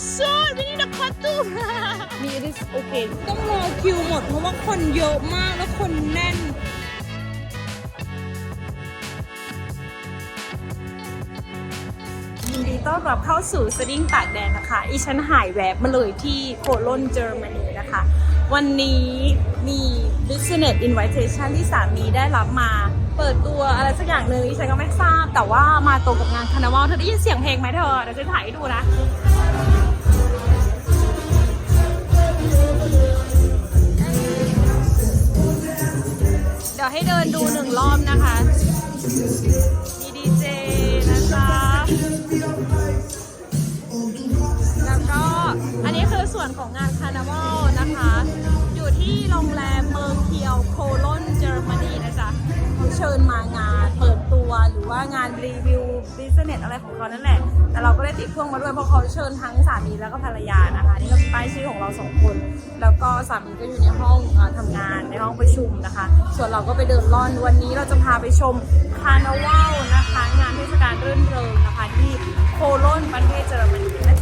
soon we need a costume มี it is okay ต้องรอคิวหมดเพราะว่าคนเยอะมากแล้วคนแน่น ยินดีต้อนรับเข้าสู่สดิ้งตากแดดนะคะ อีฉันหายแวบมาเลยที่โคโลนเยอรมนีนะคะ วันนี้มี business invitation ที่สามีได้รับมาเปิดตัวอะไรสักอย่างหนึ่งอีฉันก็ไม่ทราบ แต่ว่ามาตรงกับงานคานาวัลเธอได้ยินเสียงเพลงไหมเธอเดี๋ยวจะถ่ายให้ดูนะ ดี๋ยวให้เดินดูหนึ่งรอบนะคะมีดีเจนะคะแล้วก็อันนี้คือส่วนของงานคาร์นาวัลนะคะ อยู่ที่โรงแรมเมืองเคียวโคโลนเยอรมนีนะจ๊ะเขาเชิญมางานเปิดตัวหรือว่างานรีวิว บิสเนสอะไรของเขานั่นแหละ แต่เราก็ได้ติดพ่วงมาด้วยเพราะเขาเชิญทั้งสามีแล้วก็ภรรยานะคะ นี่ก็เป็นป้ายชื่อของเราสองคน แล้วก็สามีก็อยู่ในห้องอ่อทำงานในห้องประชุมนะคะ ส่วนเราก็ไปเดินล่อนวันนี้เราจะพาไปชมคาร์นาวัลนะคะ งานเทศกาลรื่นเริงนะคะที่โคโลนประเทศเยอรมนีนะ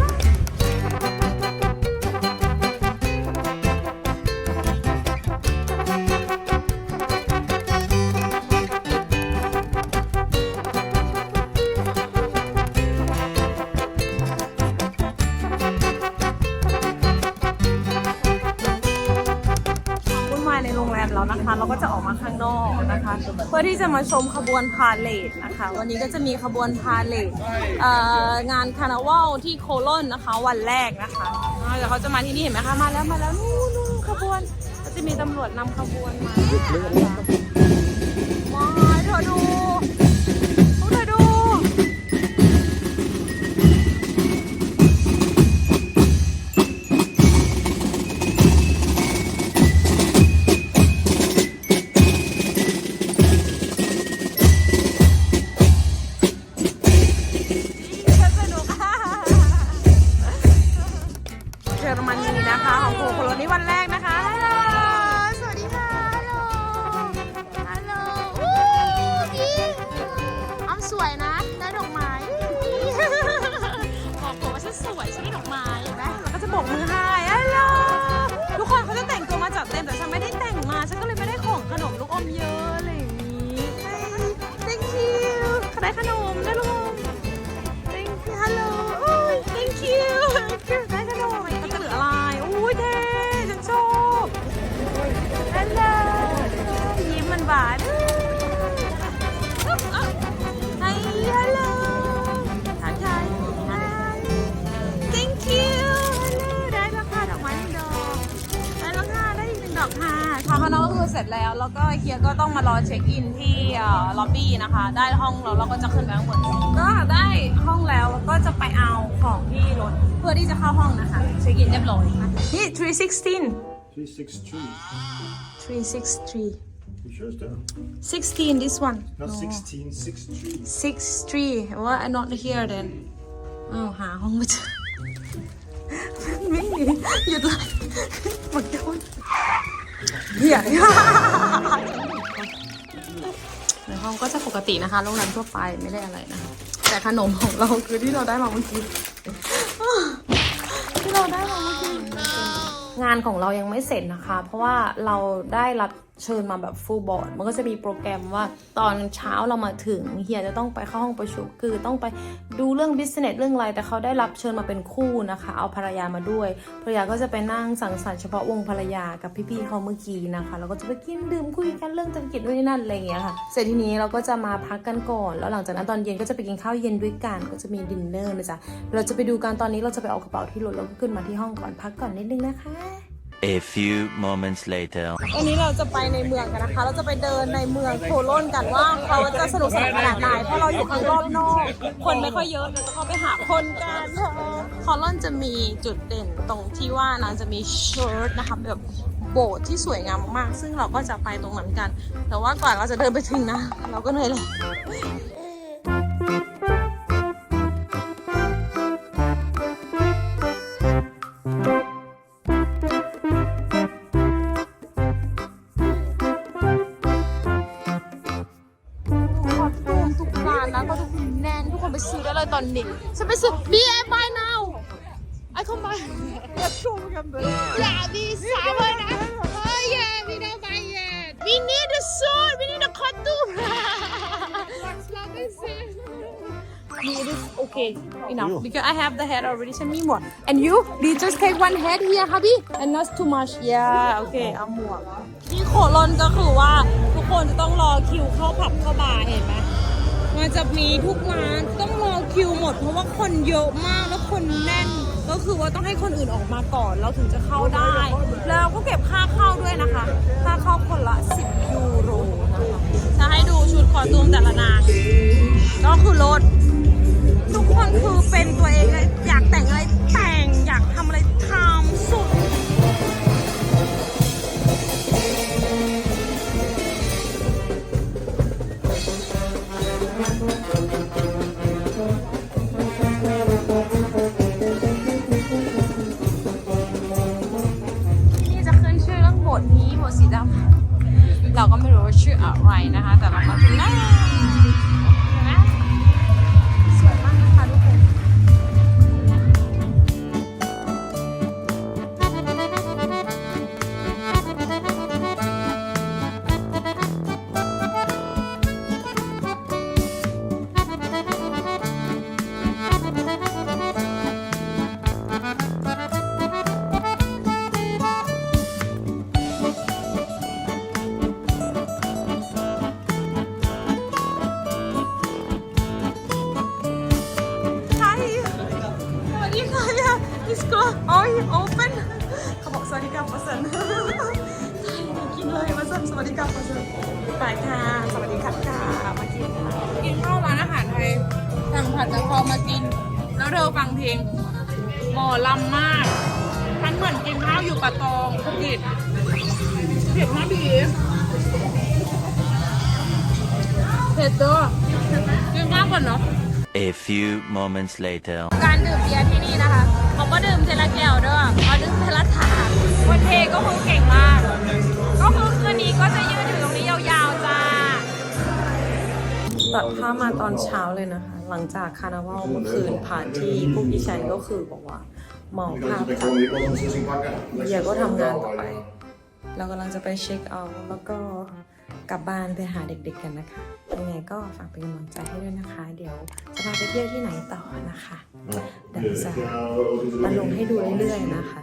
เพื่อที่จะมาชมขบวนพาเลทนะคะ วันนี้ก็จะมีขบวนพาเลทเงานคาร์นาวัลที่โคโลนนะคะ วันแรกนะคะเดี๋ยวเขาจะมาที่นี่เห็นไหมคะมาแล้วมาแล้วนู่นนู่นขบวนก็จะมีตำรวจนำขบวนมา กมือให้ฮัลโหลทุกคนเขาจะแต่งตัวมาจัดเต็มแต่ฉันไม่ได้แต่งมา ฉันก็เลยไม่ได้ของขนมลูกอมเยอะอะไรอย่างนี้ thank you ขาได้ขนมได้ลูกอม ร็จแล้ว แล้วก็เฮียก็ต้องมารอเช็คอินที่ล็อบบี้นะคะ ได้ห้องแล้วเราก็จะขึ้นไปข้างบนก็ได้ห้องแล้วแล้วก็จะไปเอาของที่รถเพื่อที่จะเข้าห้องนะคะ เช็คอินเรียบร้อยนี่ 316 363. 363 You sure it's down? 16 this one Not 16, 63. 63ว่า I'm not here then อ้าวหาห้องไม่เจอไม่มีหยุดเลยหมดโดน เหี้ยในห้องก็จะปกตินะคะโรงแรมทั่วไปไม่ได้อะไรนะคะแต่ขนมของเราคือที่เราได้มาเมื่อกี้ที่เราได้มาเมื่อกี้งานของเรายังไม่เสร็จนะคะ เพราะว่าเราได้รับ เชิญมาแบบฟูลบอร์ดมันก็จะมีโปรแกรมว่าตอนเช้าเรามาถึงเฮียจะต้องไปเข้าห้องประชุมคือต้องไปดูเรื่องบิสเนสเรื่องอะไร แต่เขาได้รับเชิญมาเป็นคู่นะคะ เอาภรรยามาด้วยภรรยาก็จะไปนั่งสังสรรค์เฉพาะวงภรรยากับพี่ๆเขาเมื่อกี้นะคะแล้วก็จะไปกินดื่มคุยกันเรื่องธุรกิจนู่นนี่นั่นอะไรอย่างเงี้ยค่ะเสร็จทีนี้เราก็จะมาพักกันก่อน แล้วหลังจากนั้นตอนเย็นก็จะไปกินข้าวเย็นด้วยกันก็จะมีดินเนอร์นะจ๊ะเราจะไปดูกันตอนนี้เราจะไปเอากระเป๋าที่รถแล้วก็ขึ้นมาที่ห้องก่อนพักก่อนนิดนึงนะคะ A few moments later. วันนี้เราจะไปในเมืองกันนะคะ เราจะไปเดินในเมืองโคโลนกันว่าเขาจะสนุกสนานขนาดไหน เพราะเราอยู่ข้างรอบนอก คนไม่ค่อยเยอะเราจะเข้าไปหาคนกันเถอโคโลนจะมีจุดเด่นตรงที่ว่านะจะมีเชิร์ตนะคะแบบโบสถ์ที่สวยงามมากๆ ซึ่งเราก็จะไปตรงนั้นกัน แต่ว่ากว่าเราจะเดินไปถึงนะ เราก็เหนื่อยเลย ปซื้อ B M buy now I come by. Yeah, we sour na. Oh yeah, we don't buy yet. We need a sword. We need a costume. What's love is it? It is okay enough because I have the head already. Send me more. And you? Do you just take one head here, hubby? And not too much. Yeah, okay. เอาหมวกที่โคโลนก็คือว่าทุกคนจะต้องรอคิวเข้าผับเข้าบาร์เห็นไหม มันจะมีทุกร้านต้องรอคิวหมด เพราะว่าคนเยอะมากแล้วคนแน่น ก็คือว่าต้องให้คนอื่นออกมาก่อนเราถึงจะเข้าได้ แล้วก็เก็บค่าเข้าด้วยนะคะ ค่าเข้าคนละ 10 ยูโรนะคะจะให้ดูชุดคอตูมแต่ละนางก็คือรถ เราก็ไม่รู้ว่าชื่ออะไรนะคะ แต่เรามาถึงแล้ว สั่งสวัสดีครับประเสริฐไปค่ะ สวัสดีครับค่ะมากินค่ะกินข้าวร้านอาหารไทยสั่งผัดกะเพรามากิน แล้วเธอฟังเพลงหมอลำมากมันเหมือนกินข้าวอยู่ปะตองภูเก็ตเผ็ดมากพี่เผ็ดเด้อกินข้าวก่อนเนาะ A few moments later. การดื่มเบียร์ที่นี่นะคะเขาก็ดื่มเทละแก้วด้วยเขาดื่มเทละถาดวันเทก็คือเก่งมาก ตัดภาพมาตอนเช้าเลยนะคะ หลังจากคาร์นาวัลเมื่อคืนผ่านที่พวกดิฉันก็คือบอกว่าหมองภาพตัดเบียร์ก็ทำงานต่อไป เรากำลังจะไปเช็คเอาท์แล้วก็กลับบ้านไปหาเด็กๆกันนะคะ ยังไงก็ฝากเป็นกำลังใจให้ด้วยนะคะ เดี๋ยวจะพาไปเที่ยวที่ไหนต่อนะคะเดี๋ยวจะมาลงให้ดูเรื่อยๆนะคะ